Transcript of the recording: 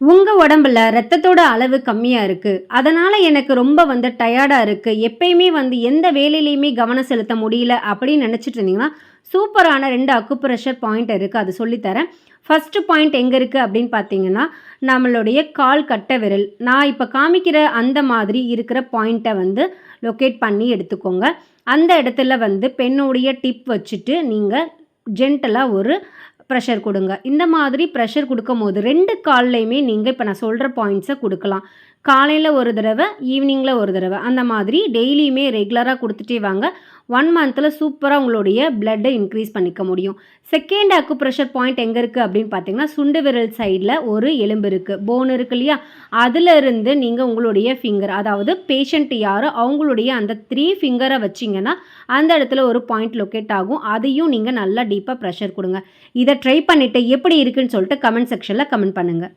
உங்கள் உடம்புல ரத்தத்தோட அளவு கம்மியாக இருக்குது அதனால் எனக்கு ரொம்ப வந்து டயர்டாக இருக்குது எப்பயுமே வந்து எந்த வேலையிலையுமே கவனம் செலுத்த முடியல அப்படின்னு நினச்சிட்டு இருந்தீங்கன்னா சூப்பரான ரெண்டு அக்குப்ரெஷர் பாயிண்ட் இருக்குது அது சொல்லித்தரேன். ஃபஸ்ட்டு பாயிண்ட் எங்கே இருக்குது அப்படின்னு பார்த்தீங்கன்னா நம்மளுடைய கால் கட்ட விரல். நான் இப்போ காமிக்கிற அந்த மாதிரி இருக்கிற பாயிண்ட்டை வந்து லொக்கேட் பண்ணி எடுத்துக்கோங்க. அந்த இடத்துல வந்து பெண்ணுடைய டிப் வச்சுட்டு நீங்கள் ஜென்டலாக ஒரு ப்ரெஷர் கொடுங்க. இந்த மாதிரி ப்ரெஷர் கொடுக்கும் போது ரெண்டு கால்லையுமே நீங்கள் இப்போ நான் சொல்கிற பாயிண்ட்ஸை கொடுக்கலாம். காலையில் ஒரு தடவை ஈவினிங்கில் ஒரு தடவை. அந்த மாதிரி டெய்லியுமே ரெகுலராக கொடுத்துட்டே வாங்க. ஒன் மந்தில் சூப்பராக உங்களுடைய பிளட்டை இன்க்ரீஸ் பண்ணிக்க முடியும். செகண்ட் அக்கு ப்ரெஷர் பாயிண்ட் எங்கே இருக்குது அப்படின்னு பார்த்தீங்கன்னா சுண்டு விரல் சைடில் ஒரு எலும்பு இருக்குது போன் இருக்கு இல்லையா? அதிலிருந்து நீங்கள் உங்களுடைய ஃபிங்கர் அதாவது பேஷண்ட் யாரோ அவங்களுடைய அந்த த்ரீ ஃபிங்கரை வச்சிங்கன்னா அந்த இடத்துல ஒரு பாயிண்ட் லொக்கேட் ஆகும். அதையும் நீங்கள் நல்லா டீப்பாக ப்ரெஷர் கொடுங்க. இதை ட்ரை பண்ணிவிட்டு எப்படி இருக்குன்னு சொல்லிட்டு கமெண்ட் செக்ஷனில் கமெண்ட் பண்ணுங்கள்